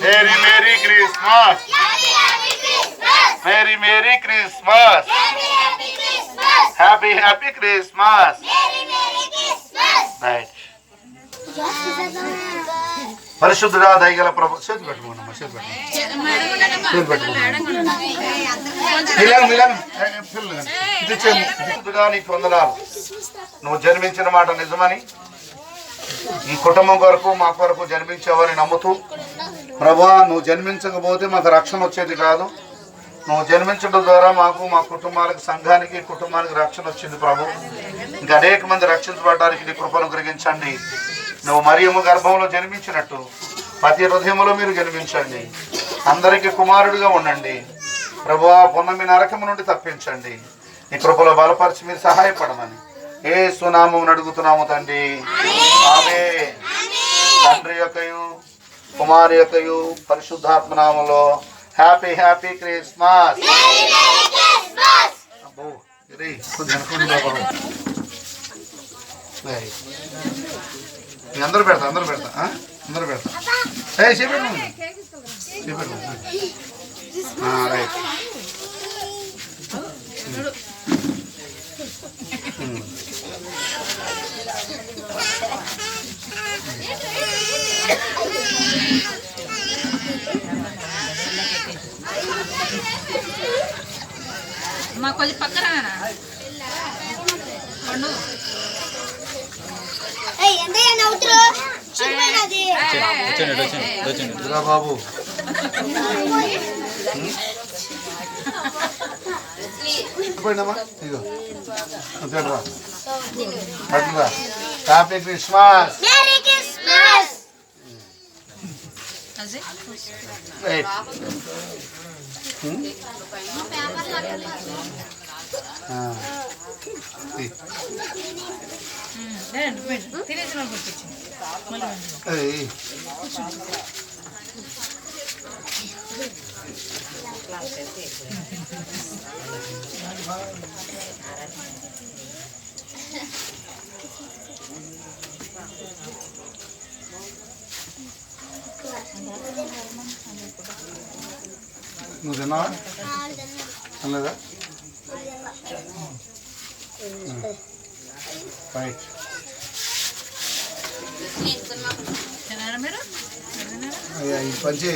Merry merry Christmas merry merry Christmas happy happy Christmas right పరిశుద్ధుడా దయగల ప్రభు. చేతి పెట్టుకోండి చేతి పెట్టుకోండి చేతి నీకు వందనాలు. నువ్వు జన్మించిన మాట నిజమని ఈ కుటుంబం కొరకు మా కొరకు జన్మించావని నమ్ముతూ ప్రభా నువ్వు జన్మించకపోతే మాకు రక్షణ వచ్చేది కాదు. నువ్వు జన్మించడం ద్వారా మాకు మా కుటుంబాలకు సంఘానికి కుటుంబానికి రక్షణ వచ్చింది ప్రభు. ఇంకా అనేక మంది రక్షించబడడానికి నీ కృపను కలిగించండి నువ్వు మరియమ్మ గర్భంలో జన్మించినట్టు ప్రతి హృదయంలో మీరు జన్మించండి. అందరికీ కుమారుడిగా ఉండండి. ప్రభు పున్నమి నరకము నుండి తప్పించండి. నీ కృపలో బలపరిచి మీరు సహాయపడమని ఏ సునామం అడుగుతున్నాము తండ్రి. ఆమె తండ్రి యొక్కయు కుమారి యొక్కయు పరిశుద్ధాత్మ నామంలో హ్యాపీ హ్యాపీ క్రిస్మస్. అందరూ పెడతా అందరూ పెడతా? అందరూ పెడతా. ఏ చేపెట్టు. చేపెట్టు. రైట్ మా కొంచెం పక్కన బాబు. Happy Christmas. అదే? రైట్ నువ్వు తిన్నావా? తినలేదా? రైట్? ఈ పంచి